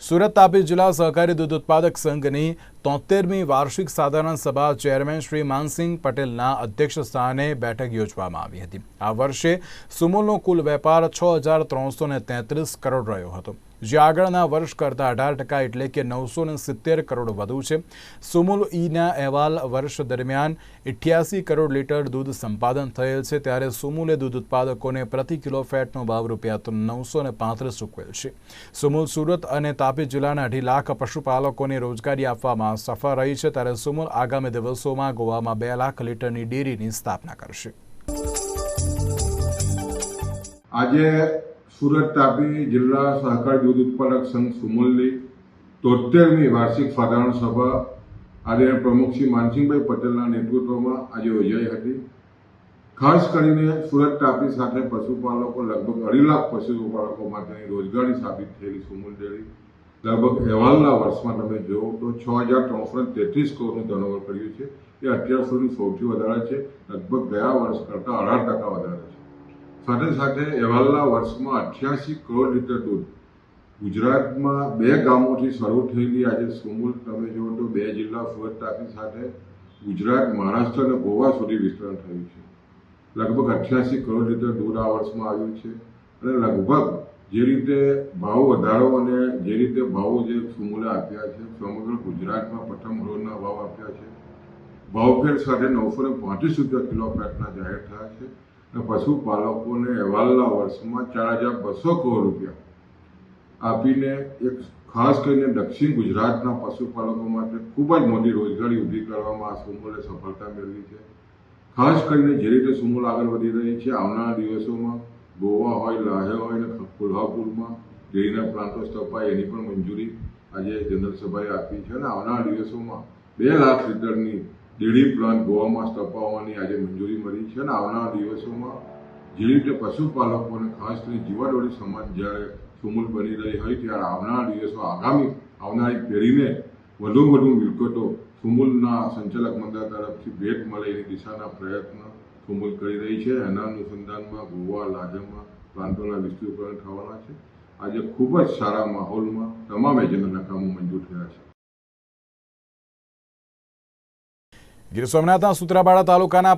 સુરત તાપી જિલ્લા સહકારી દૂધ ઉત્પાદક સંઘની તોતેરમી વાર્ષિક સાધારણ સભા ચેરમેન શ્રી માનસિંહ પટેલના અધ્યક્ષ સ્થાને બેઠક યોજવામાં આવી હતી. આ વર્ષે સુમૂલનો કુલ વેપાર છ હજાર ત્રણસો ને તેત્રીસ કરોડ રહ્યો હતો. જે આગળના વર્ષ કરતાં અઢાર ટકા એટલે કે નવસો સિત્તેર કરોડ વધુ છે. સુમુલ ઈના અહેવાલ વર્ષ દરમિયાન અઠ્યાસી કરોડ લીટર દૂધ સંપાદન થયેલ છે, ત્યારે સુમુલે દૂધ ઉત્પાદકોને પ્રતિ કિલો ફેટનો ભાવ રૂપિયા નવસો ને પાંત્રીસ ચૂકવેલ છે. સુમુલ સુરત અને તાપી જિલ્લાના અઢી લાખ પશુપાલકોને રોજગારી આપવામાં સફળ રહી છે, ત્યારે સુમુલ આગામી દિવસોમાં ગોવામાં બે લાખ લીટરની ડેરીની સ્થાપના કરશે. આજે સુરત તાપી જિલ્લા સહકારી દૂધ ઉત્પાદક સંઘ સુમુલની તોતેરમી વાર્ષિક સાધારણ સભા આજે પ્રમુખ શ્રી માનસિંહભાઈ પટેલના નેતૃત્વમાં આજે યોજાઈ હતી. ખાસ કરીને સુરત તાપી સાથે પશુપાલકો, લગભગ અઢી લાખ પશુપાલકો માટેની રોજગારી સાબિત થયેલી સુમુલ ડેરી લગભગ અહેવાલના વર્ષમાં તમે જુઓ તો છ હજાર ત્રણસો તેત્રીસ કરોડનું ટર્નઓવર કર્યું છે. એ અત્યાર સુધી સૌથી વધારે છે. લગભગ ગયા વર્ષ કરતાં અઢાર ટકા સાથે સાથે અહેવાલના વર્ષમાં અઠ્યાસી કરોડ લીટર દૂધ. ગુજરાતમાં બે ગામોથી શરૂ થયેલી આજે સુમુલ, તમે જુઓ તો બે જિલ્લા સુરત તાપી સાથે ગુજરાત, મહારાષ્ટ્ર અને ગોવા સુધી વિસ્તરણ થયું છે. લગભગ અઠ્યાસી કરોડ લીટર દૂધ આ વર્ષમાં આવ્યું છે અને લગભગ જે રીતે ભાવ વધારો અને જે રીતે ભાવો જે સુમુલે આપ્યા છે, સમગ્ર ગુજરાતમાં પ્રથમ રોજના ભાવ આપ્યા છે. ભાવફેર સાથે નવસો ને પાંત્રીસ રૂપિયા કિલો ફેટના જાહેર થયા છે. અને પશુપાલકોને અહેવાલના વર્ષમાં ચાર હજાર બસો કરોડ રૂપિયા આપીને એક ખાસ કરીને દક્ષિણ ગુજરાતના પશુપાલકો માટે ખૂબ જ મોટી રોજગારી ઊભી કરવામાં આ સુમુલે સફળતા મેળવી છે. ખાસ કરીને જે રીતે સુમૂલ આગળ વધી રહી છે, આવનારા દિવસોમાં ગોવા હોય, લાહે હોય અને કોલ્હાપુરમાં ડેરીના પ્લાન્ટો સ્થપાય એની પણ મંજૂરી આજે જનરલ સભાએ આપી છે અને આવનારા દિવસોમાં બે લાખ લીટરની ડેરી પ્લાન્ટ ગોવામાં સ્થપાવવાની આજે મંજૂરી મળી છે અને આવનારા દિવસોમાં જે રીતે પશુપાલકોને ખાસ કરીને જીવાડોળી સમાજ જ્યારે સુમૂલ બની રહી હોય ત્યારે આવનારા દિવસો આગામી, આવનારી પેઢીને વધુ વધુ મિલકતો સુમૂલના સંચાલક મંડળ તરફથી ભેટ મળે એની દિશાના પ્રયત્ન સુમૂલ કરી રહી છે. એના અનુસંધાનમાં ગોવા લાજમમાં પ્લાન્ટોના વિસ્તૃતિકરણ થવાના છે. આજે ખૂબ જ સારા માહોલમાં તમામ એજન્ડાના કામો મંજૂર થયા છે. ગીર સોમનાથના સુત્રાપાડા તાલુકાના